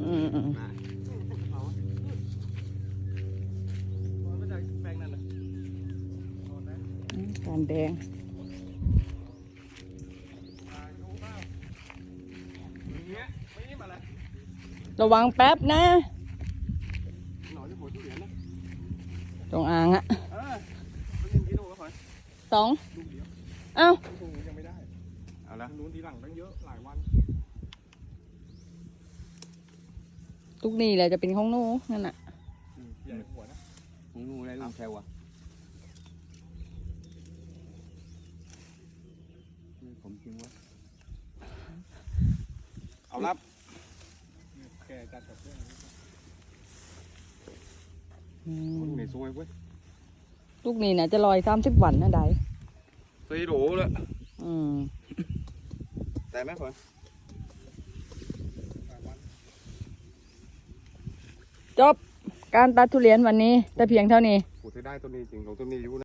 อืมการแดงระวังแป๊บนะตรงอ่างอะสองเอ้าเอาละนู้นทีหลังตั้งเยอะหลายวัน ลูกนี่แหละจะเป็นของหนูนั่นน่ะใหญ่หัวนะของงูอะไรลูกแซวอะนี่ผมจริงวะเอารับแกจัดกับเพื่อนอืคนมไหนซวยเว้ยลูกนี่น่ะจะลอยสามสิบวันนะได้สี่โหลเลยอืมแต่ไหมคน จบการตัดทุเรียนวันนี้แต่เพียงเท่านี้ กูจะได้ต้นนี้จริงของต้นนี้อยู่นะ